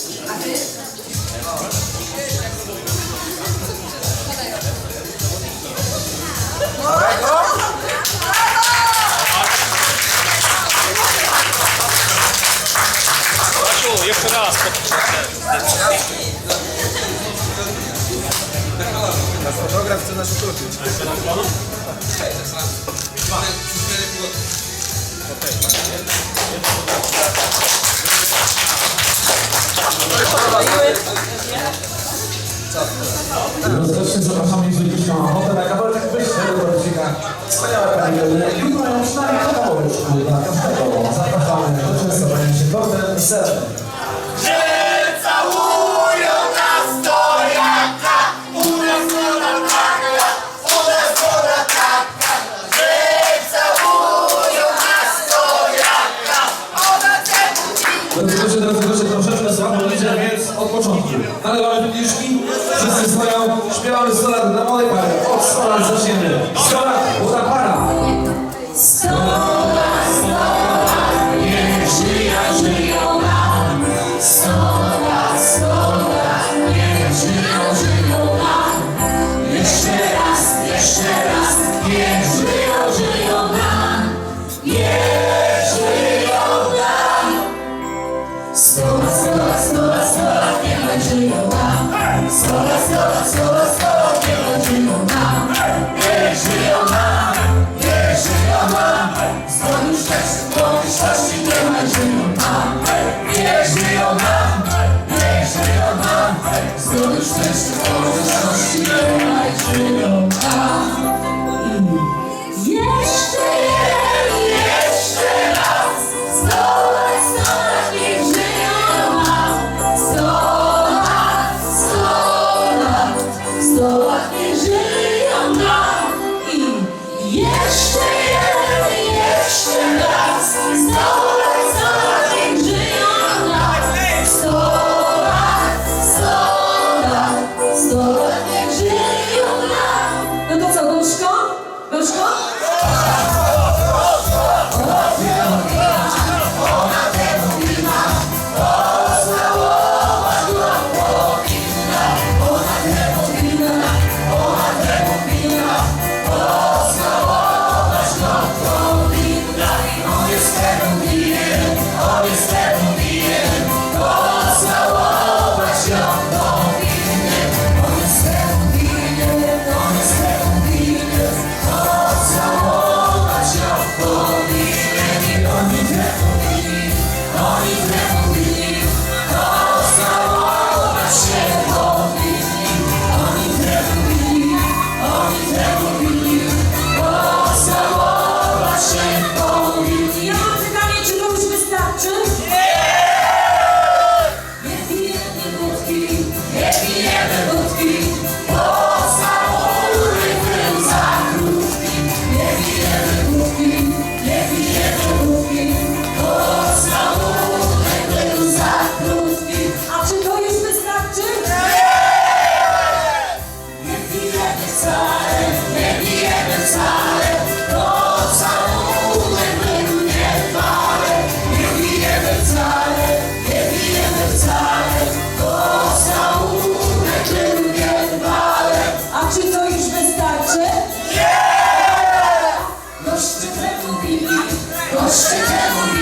A ty? Kasiu, jeszcze raz. Nasz fotograf chce nas ukrócić. Okej, okay, Serdecznie zapraszamy, jeżeli ktoś ma ochotę na kawałek wyższy do odcinka. Wspaniałe pani Judy mają przynajmniej kawałeczku dla każdego. Zapraszamy do częstowania się Gordon Zerny. Let me have a i nikt,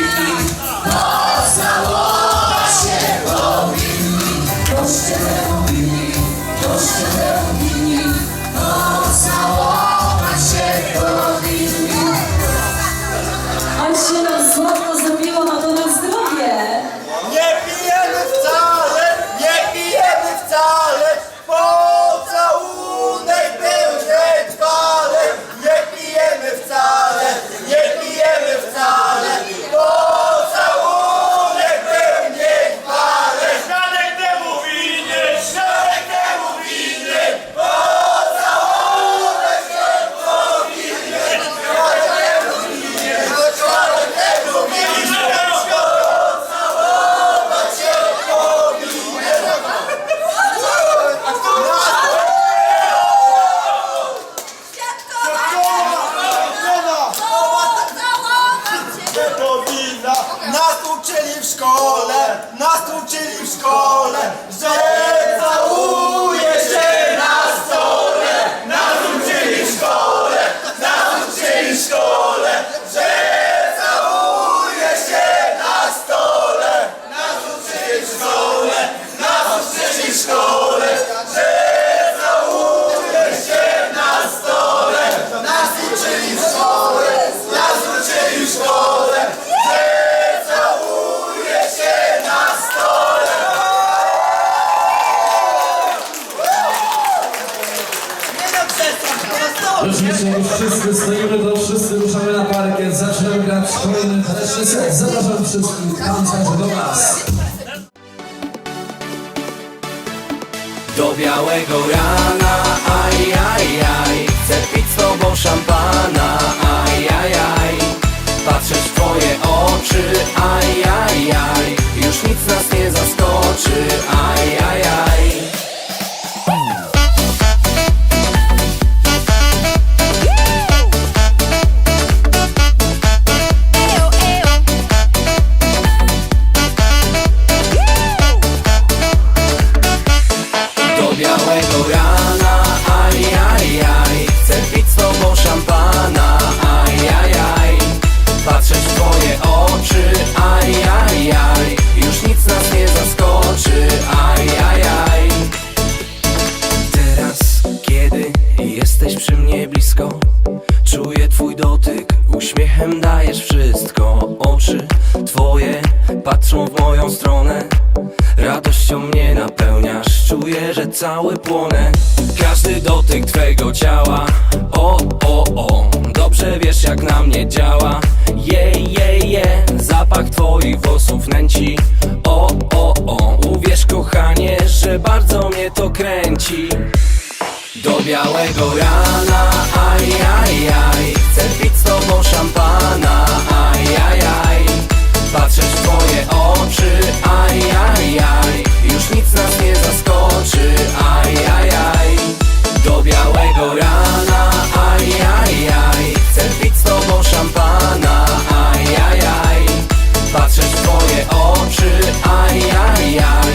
oczy Twoje patrzą w moją stronę. Radością mnie napełniasz. Czuję, że cały płonę. Każdy dotyk Twego ciała. O, o, o. Dobrze wiesz jak na mnie działa. Je, je, je. Zapach Twoich włosów nęci. O, o, o. Uwierz kochanie, że bardzo mnie to kręci. Do białego rana, aj, aj, aj. Chcę pić z tobą szampana. oczy Aj, aj, aj Już nic nas nie zaskoczy. Aj, aj, aj Do białego rana. Aj, aj, aj Chcę pić z tobą szampana. Aj, aj, aj Patrzę w twoje oczy. Aj, aj, aj.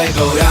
I go yeah.